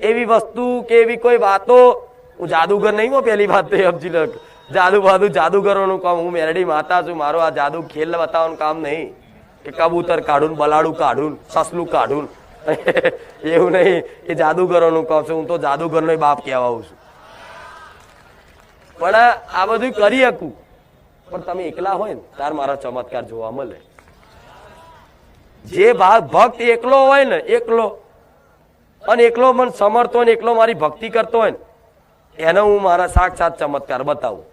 એવી વસ્તુ કે એવી કોઈ વાતો. હું જાદુગર નહીં હું પહેલી વાત અબજી લખ જાદુ બાદુ જાદુગરોનું કામ. હું મેરડી માતા છું. મારો આ જાદુ ખેલ બતાવવાનું કામ નહીં. કે કબૂતર કાઢું બલાડું કાઢું સસલું કાઢું એવું નહીં. એ જાદુગરોનું કામ છે. હું તો જાદુગરનો બાપ કહેવાઉં છું. પણ આ બધું કરી શકું. પણ તમે એકલા હોય ને, તાર મારા ચમત્કાર જોવા મળે. જે ભક્ત એકલો હોય ને, એકલો અને એકલો મન સમર્થ હોય ને એકલો મારી ભક્તિ કરતો હોય ને, એનો હું મારા સાક્ષાત ચમત્કાર બતાવું.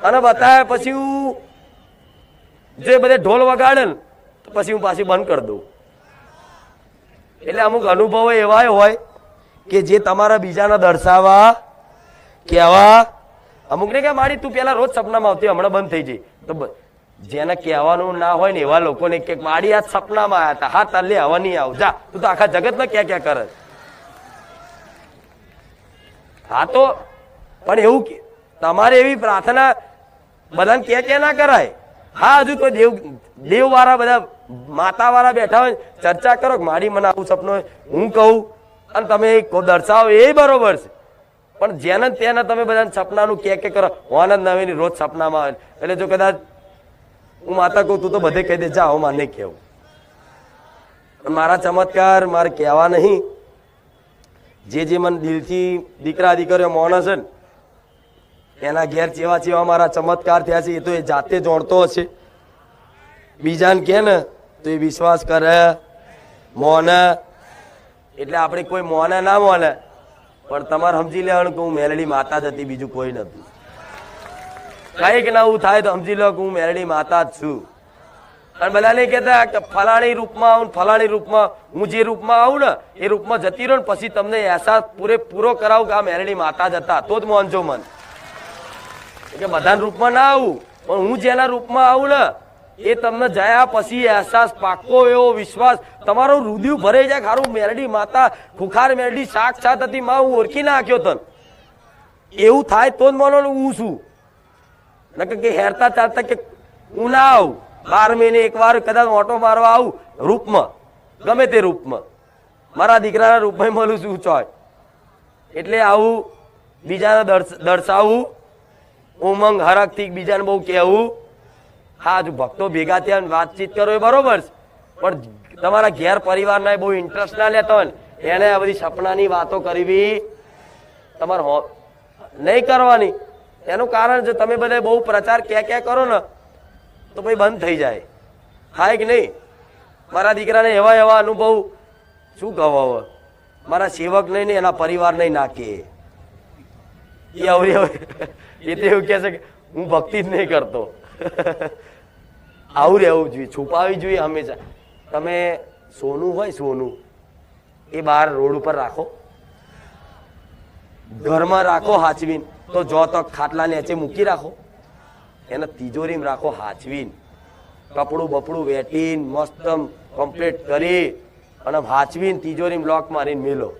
અને બતાવ્યા પછી હું જે બધે ઢોલ વગાડે ને, તો પછી હું પાછી બંધ કરી દઉં. એટલે અમુક અનુભવો એવા હોય કે જે તમારા બીજાને દર્શાવવા, કહેવા. અમુક ને કે મારી તું પેલા રોજ સપનામાં આવતી હમણાં બંધ થઈ જઈ. તો જેને કહેવાનું ના હોય ને એવા લોકોને કે માડી આ સપનામાં આવ્યા હતા. હા તાલે હવે નહીં આવ. જા. તું તો આખા જગતમાં ક્યાં ક્યાં કરે હા તો, પણ એવું કે, તમારે એવી પ્રાર્થના બધાને ક્યાં ક્યાં ના કરાય? હા, હજુ તો દેવ દેવ વાળા બધા માતા વાળા બેઠા હોય ચર્ચા કરો કે મારી મને આવું સપનું હું કહું, અને તમે દર્શાવો, એ બરોબર છે. પણ જેને તેને તમે બધાને સપનાનું કે કે કરો? આનંદ નવીની રોજ સપનામાં આવે. એટલે જો કદાચ હું માતા કહું, તું તો બધે કહી દે, જા, હું માને કેવું મારા ચમત્કાર મારે કહેવા નહીં. જે જે મને દિલથી દીકરા દીકરીઓ મોણ હશે ને, એના ઘેર ચેવા ચેવા મારા ચમત્કાર થયા છે, એ તો એ જાતે જોડતો હશે. બીજાને કે ને, તો એ વિશ્વાસ કરે, મોને. એટલે આપણે કોઈ મોને ના મોને, પણ તમારે સમજી લેવાનું કે હું મેલડી માતા જ હતી, બીજું કોઈ નથી કંઈક નવું થાય તો સમજી લો કે હું મેરડી માતા જ છું. અને બધા નહીં કહેતા કે ફલાણી રૂપમાં આવું ફલાણી રૂપમાં, હું જે રૂપમાં આવું ને, એ રૂપમાં જતી રહ્યો ને પછી તમને અહેસાસ પૂરેપૂરો કરાવું કે આ મેરડી માતા જ હતા. તો જ માનજો મન. કે બધા રૂપમાં ના આવું, પણ હું જેના રૂપમાં આવું ને, એ તમને જયા પછી અહેસાસ પાકો એવો વિશ્વાસ. તમારો રુદિયું ભરાઈ જાય ખારું મેરડી માતા, ખુખાર મેરડી સાક્ષાત હતી, માં હું ઓળખી નાખ્યો તન. એવું થાય તો જ માનો હું છું. નકર કે હેરતા ચાલતા કે હું ના આવું. બાર મહિને એક વાર કદાચ ઓટો મારવા આવું, રૂપમાં. ગમે તે રૂપમાં. મારા દીકરાના રૂપમાં મળું છું ચોય. એટલે આવું, બીજાને દર્શ- દર્શાવવું ઉમંગ હરકથી બીજાને બહુ કહેવું. હા, જો ભક્તો ભેગા થયા વાતચીત કરો એ બરોબર છે. પણ તમારા ઘેર પરિવારના બહુ ઇન્ટરેસ્ટ ના લેતા હોય એને આ બધી સપનાની વાતો કરવી તમારે નહીં કરવાની. એનું કારણ છે તમે બધા બહુ પ્રચાર ક્યાં ક્યાં કરો ને, તો ભાઈ બંધ થઈ જાય. હા કે નહીં? મારા દીકરાને એવા એવા અનુભવ શું કહો હવે? મારા સેવક નહીં ને એના પરિવાર નહીં નાખે. એ અવરી એ તો એવું કહે છે કે હું ભક્તિ જ નહીં કરતો. આવું રહેવું જોઈએ, છુપાવી જોઈએ હંમેશા. તમે સોનું હોય સોનું, એ બહાર રોડ ઉપર રાખો. ઘરમાં રાખો હાચવીન. તો જો તો ખાટલા નીચે મૂકી રાખો. એને તિજોરીમાં રાખો હાચવીને. કપડું બપડું વેટીને મસ્ત કમ્પ્લીટ કરી અને હાચવીને તિજોરીમાં લોક મારીને મેલો.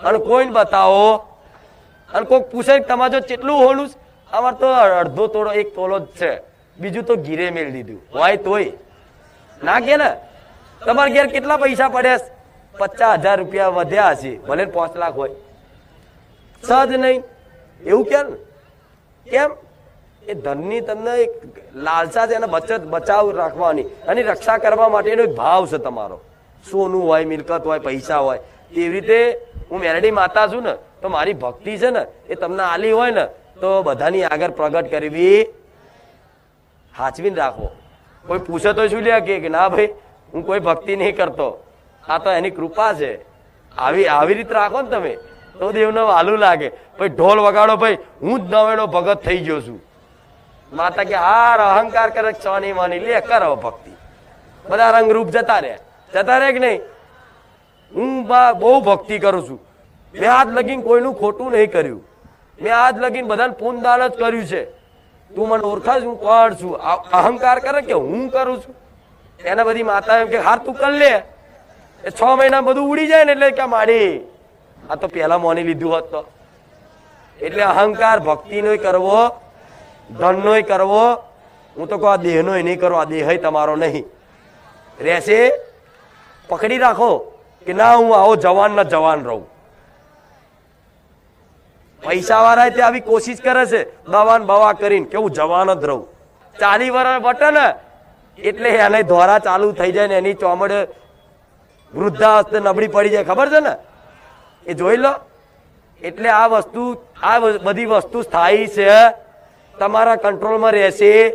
અને કોઈને બતાવો? અને કોઈક પૂછે તમારો કેટલું હોલું અમારે તો અડધો તોડો, એક તોલો જ છે. બીજું તો ઘીરે મેળ દીધું. હોય તોય. ના કે ને? તમારા ઘેર કેટલા પૈસા પડ્યા પચાસ હજાર રૂપિયા વધ્યા હશે ભલે પાંચ લાખ હોય. સજ નહીં. એવું કેમ કેમ? એ ધનની તમને એક લાલસા છે એને બચત, બચાવ રાખવાની. અને રક્ષા કરવા માટેનો એક ભાવ છે તમારો. સોનું હોય, મિલકત હોય, પૈસા હોય. એવી રીતે હું મેરડી માતા છું ને, તો મારી ભક્તિ છે ને, એ તમને આલી હોય ને, તો બધાની આગળ પ્રગટ કરવી હાચવીને રાખો કોઈ પૂછે તો શું લે કે ના ભાઈ, હું કોઈ ભક્તિ નહીં કરતો. આ તો એની કૃપા છે. આવી આવી રીતે રાખો ને તમે. તો દેવને વાલું લાગે. ભાઈ, ઢોલ વગાડો ભાઈ, હું જ નવેડો ભગત થઈ ગયો છું. માતા કે, હાર, અહંકાર કરે સોની માની. લે, કરો ભક્તિ. બધા રંગરૂપ જતા રહે જતા રહે કે નહીં? હું બહુ ભક્તિ કરું છું. મેં આજ લગીન કોઈનું ખોટું નહીં કર્યું. મેં આજ લગીન બધાને પૂનદાન જ કર્યું છે. તું મને ઓળખાશ હું કોણ છું? આ અહંકાર કરે કે હું કરું છું? એને બધી માતા એમ કે, હાર, તું કર લે. એ છ મહિના બધું ઉડી જાય ને એટલે કે, માડી. આ તો પેલા મોની લીધું હોત તો. એટલે અહંકાર ભક્તિનો કરવો, ધનનોય કરવો, હું તો કહું આ દેહનો નહીં કરો, આ દેહ તમારો નહીં. રહેશે, પકડી રાખો કે ના, હું આવો જવાન ના જવાન રહું. પૈસા વાળા તે આવી કોશિશ કરે છે બવાન બવા કરીને કે હું જવાન જ રહું. ચાલી વર્ષ વટે ને, એટલે એને ધોરા ચાલુ થઈ જાય ને એની ચોમડ વૃદ્ધાવસ્થે નબળી પડી જાય, ખબર છે ને? એ જોઈ લો. એટલે આ વસ્તુ, આ બધી વસ્તુ સ્થાયી છે. તમારા કંટ્રોલમાં રહેશે.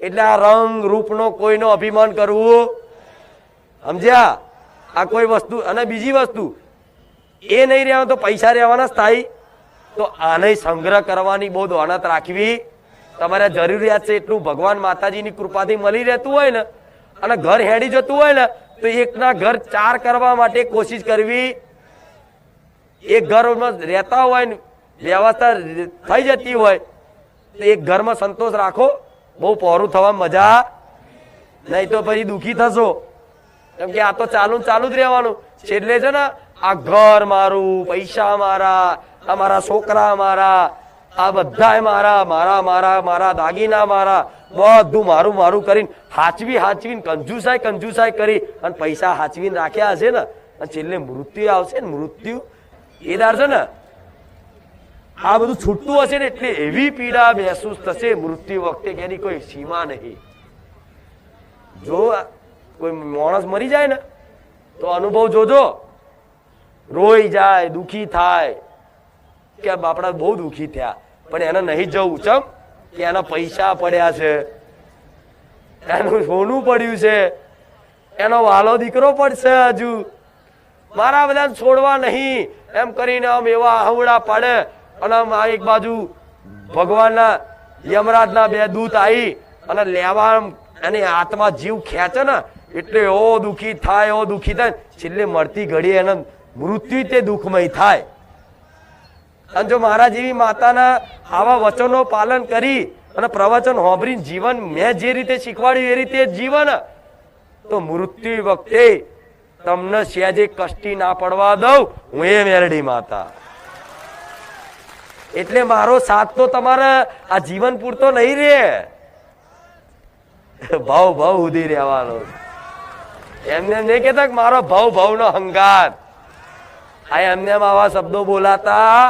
એટલે આ રંગ, રૂપનો કોઈનો અભિમાન કરવું. સમજ્યા? આ કોઈ વસ્તુ, અને બીજી વસ્તુ, એ નહીં રહેવાનું તો પૈસા રહેવાના સ્થાયી. તો આને સંગ્રહ કરવાની બહુ દોનત રાખવી. તમારે જરૂરિયાત છે એટલું ભગવાન માતાજીની કૃપાથી મળી રહેતું હોય ને, અને ઘર હેડી જતું હોય ને, તો એકના ઘર ચાર કરવા માટે કોશિશ કરવી. એક ઘરમાં રહેતા હોય ને, વ્યવસ્થા થઈ જતી હોય, તો એક ઘરમાં સંતોષ રાખો. બહુ પહોરું થવા મજા નહીં તો પછી દુખી થશો. કેમ કે આ તો ચાલુ ચાલુ જ રહેવાનું. છેલ્લે છે ને, આ ઘર મારું, પૈસા મારા, આ મારા છોકરા મારા, આ બધા મારા મારા મારા મારા દાગીના મારા, બધું મારું મારું કરીને હાચવી, હાચવીને કંજુસાય કંજુસાય કરી અને પૈસા હાચવીને રાખ્યા હશે ને, અને છેલ્લે મૃત્યુ આવશે ને, મૃત્યુ એ દાર ને, આ બધું છૂટતું હશે ને એટલે એવી પીડા મહેસૂસ થશે મૃત્યુ વખતે કે એની કોઈ સીમા નહીં. જો કોઈ માણસ મરી જાય ને, તો અનુભવ જોજો. રોઈ જાય, દુખી થાય. કે આપણા બહુ દુખી થયા, પણ એને નહીં જવું, ચમ? કે એના પૈસા પડ્યા છે. એનું સોનું પડ્યું છે. એનો વાલો દીકરો પડશે હજુ. મારા બધા છોડવા નહીં. એમ કરીને આમ એવા હવડા પાડે અને આમ આ એક બાજુ ભગવાનના યમરાજના બે દૂત આવી અને લેવા એની આત્મા જીવ ખેંચે ને એટલે ઓ દુખી થાય, ઓ દુખી થાય. છેલ્લે મળતી ઘડી એને મૃત્યુ તે દુઃખમય થાય. અને જો મારા જેવી માતાના આવા વચનો પાલન કરી અને પ્રવચન હોંભરીને જીવન મેં જે રીતે શીખવાડ્યું એ રીતે જીવન. તો મૃત્યુ વખતે તમને સહેજે કષ્ટી ના પડવા દઉં, હું એ મેરડી માતા. એટલે મારો સાથ તો તમારે આ જીવન પૂરતો નહીં રે ભાવ ભાવ ઉધી રહેવાનો. એમને એમ નહીં કેતા મારો ભાવ ભાવ નો હંગાત. આ એમને આવા શબ્દો બોલાતા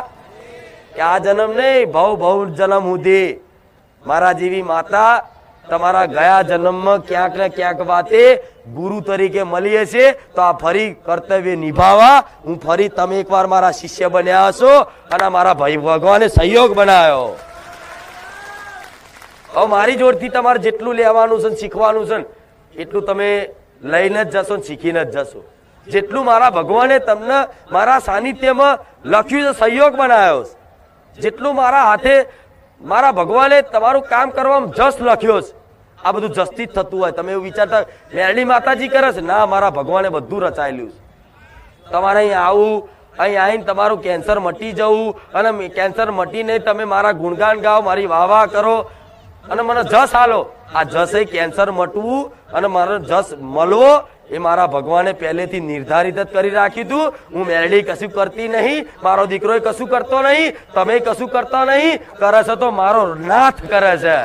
કે આ જન્મ નહીં, ભાવ ભવ જન્મ સુધી. મારા જેવી માતા તમારા ગયા જન્મમાં ક્યાંક ને ક્યાંક વાતે ગુરુ તરીકે મળીએ છીએ. તો આ ફરી કર્તવ્ય નિભાવવા. હું ફરી તમે એકવાર મારા શિષ્ય બન્યા હશો અને મારા ભાઈ ભગવાને સહયોગ બનાવ્યો. હવે મારી જોડથી તમારે જેટલું લેવાનું છે શીખવાનું છે એટલું તમે લઈને જ જશો ને શીખીને જ જશો. જેટલું મારા ભગવાને તમને મારા સાનિધ્યમાં લખ્યું છે, સહયોગ બનાવ્યો જેટલું મારા હાથે મારા ભગવાને તમારું કામ કરવામાં જસ લખ્યો છે. આ બધું જસથી જ થતું હોય. તમે એવું વિચારતા મેરણી માતાજી કરે છે. ના, મારા ભગવાને બધું રચાયેલું છે. તમારે અહીં આવું, અહીં આવીને તમારું કેન્સર મટી જવું, અને કેન્સર મટીને તમે મારા ગુણગાન ગાઓ, મારી વાહ કરો. અને મને જસ હાલો આ જસ એ કેન્સર મટવું, અને મારો જસ મળવો એ મારા ભગવાને પહેલેથી નિર્ધારિત જ કરી રાખ્યું હતું હું મેરડી કશું કરતી નહીં, મારો દીકરો કશું કરતો નહીં, તમે કશું કરતા નહીં, કરે છે તો મારો નાથ કરે છે.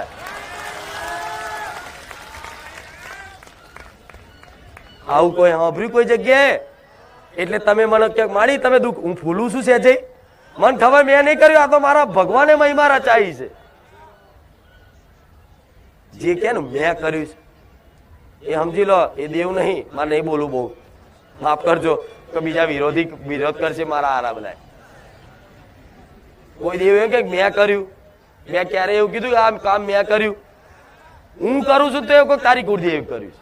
આવું કોઈ સાંભળ્યું કોઈ જગ્યાએ? એટલે તમે મને ક્યાંક માડી, તમે દુઃખ હું ફૂલું છું છે મને ખબર મેં નહીં કર્યું, આ તો મારા ભગવાને મહિમા રચાઈ છે. જે કે મેં કર્યું છે. એ સમજી લો, એ દેવ નહીં, મારે નહીં બોલું બહુ. માફ કરજો કે બીજા વિરોધી વિરોધ કરશે મારા આરા બધા કોઈ દેવ એવું કે મેં કર્યું. મેં ક્યારે એવું કીધું કે આ કામ મેં કર્યું. હું કરું છું તો એવું કોઈ તારી કુળદેવ કર્યું છે.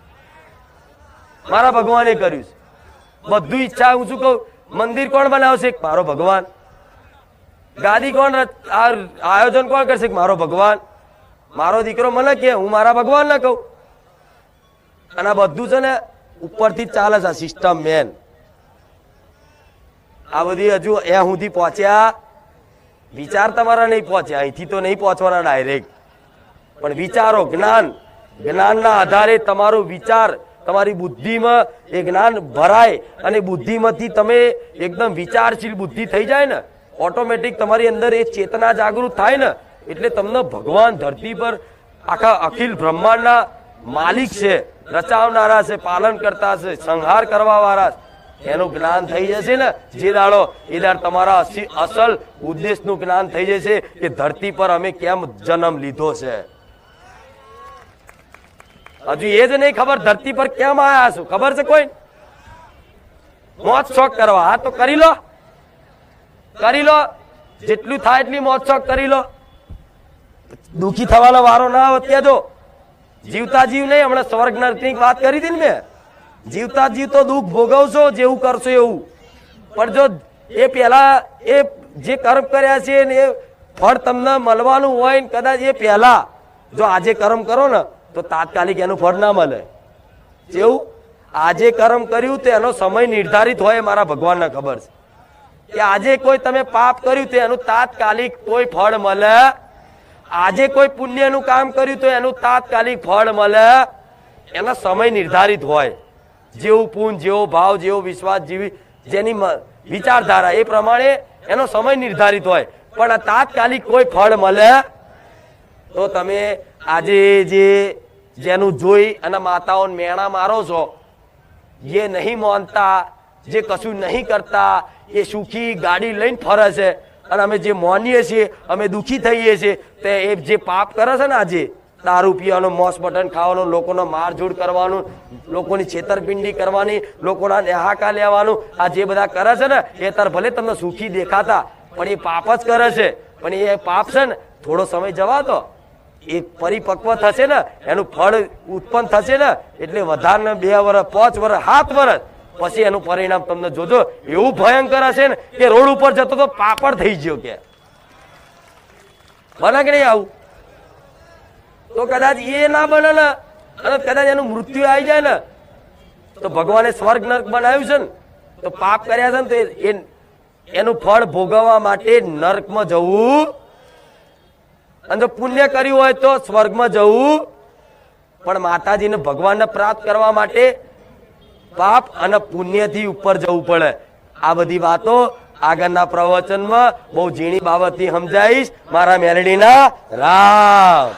મારા ભગવાને કર્યું છે. બધું ઈચ્છા હું શું કહું? મંદિર કોણ બનાવશે? મારો ભગવાન. ગાદી કોણ આયોજન કોણ કરશે? મારો ભગવાન. મારો દીકરો મને કે, હું મારા ભગવાન ના કહું. અને આ બધું છે ને ઉપરથી ચાલે છે સિસ્ટમ મેન આ બધી હજુ એ સુધી પહોંચ્યા. વિચાર તમારા નહીં પહોંચ્યા. અહીંથી તો નહીં પહોંચવાના ડાયરેક્ટ પણ વિચારો, જ્ઞાન. જ્ઞાનના આધારે તમારો વિચાર, તમારી બુદ્ધિમાં એ જ્ઞાન ભરાય અને બુદ્ધિમાંથી તમે એકદમ વિચારશીલ બુદ્ધિ થઈ જાય ને ઓટોમેટિક તમારી અંદર એ ચેતના જાગૃત થાય ને, એટલે તમને ભગવાન ધરતી પર આખા અખિલ બ્રહ્માંડના માલિક છે, રચાવનારા છે, પાલન કરતા છે, સંહાર કરવા વાળા એનું જ્ઞાન થઈ જશે ને, જે દાડો એ દાડ તમારા અસલ અસલ ઉદ્દેશનું જ્ઞાન થઈ જશે કે ધરતી પર અમે કેમ જન્મ લીધો છે. હજુ એ જ નહીં ખબર ધરતી પર કેમ આયા છું, ખબર છે કોઈ? મોજ શોખ કરવા, હા તો કરી લો. કરી લો. જેટલું થાય એટલી મોજ શોખ કરી લો. દુખી થવાનો વારો ના આવે, ત્યાં જો. જીવતા જીવ નહીં, હમણાં સ્વર્ગ નર્કની વાત કરી હતી ને મેં. જીવતા જીવ તો દુઃખ ભોગવશો, જેવું કરશો એવું. પણ જો એ પહેલા એ જે કર્મ કર્યા છે ને એ ફળ તમને મળવાનું હોય ને કદાચ એ પહેલા, જો આજે કર્મ કરો ને, તો તાત્કાલિક એનું ફળ ના મળે. જેવું આજે કર્મ કર્યું તો એનો સમય નિર્ધારિત હોય મારા ભગવાનને ખબર છે. કે આજે કોઈ તમે પાપ કર્યું તો એનું તાત્કાલિક કોઈ ફળ મળે આજે કોઈ પુણ્યનું કામ કર્યું તો એનું તાત્કાલિક ફળ મળે. એનો સમય નિર્ધારિત હોય. જેવું પૂન, જેવો ભાવ, જેવો વિશ્વાસ, જેવી જેની વિચારધારા એ પ્રમાણે એનો સમય નિર્ધારિત હોય. પણ તાત્કાલિક કોઈ ફળ મળે તો તમે આજે જે જેનું જોઈ અને માતાઓને મેણા મારો છો જે નહીં માનતા, જે કશું નહીં કરતા, એ સુખી ગાડી લઈને ફરે છે. અને અમે જે માનીએ છીએ, અમે દુઃખી થઈએ છીએ, તે એ જે પાપ કરે છે ને આજે, દારૂ પીવાનું, મોસ બટન ખાવાનું, લોકોનો મારઝૂડ કરવાનું, લોકોની છેતરપિંડી કરવાની, લોકોના નેહાકા લેવાનું, આ જે બધા કરે છે ને, એ તાર ભલે તમને સુખી દેખાતા, પણ એ પાપ જ કરે છે. પણ એ પાપ છે ને, થોડો સમય જવા દો એ પરિપક્વ થશે ને, એનું ફળ ઉત્પન્ન થશે ને, એટલે વધારે બે વર્ષ પાંચ વર્ષ સાત વર્ષ પછી એનું પરિણામ તમને જોજો, એવું ભયંકર હશે ને કે રોડ ઉપર જતો તો પાપડ થઈ ગયો કે. બને કે નહીં આવું? તો કદાચ એ ના બને ને, અને કદાચ એનું મૃત્યુ આવી જાય ને, તો ભગવાને સ્વર્ગ નર્ક બનાવ્યું છે ને, તો પાપ કર્યા છે ને, તો એ એનું ફળ ભોગવવા માટે નર્કમાં જવું. અને જો પુણ્ય કર્યું હોય તો સ્વર્ગમાં જવું. પણ માતાજીને ભગવાનને પ્રાપ્ત કરવા માટે પાપ અને પુણ્યથી ઉપર જવું પડે. આ બધી વાતો આગળના પ્રવચનમાં બહુ ઝીણી બાબતથી સમજાઈશ. મારા મેલડીના રામ.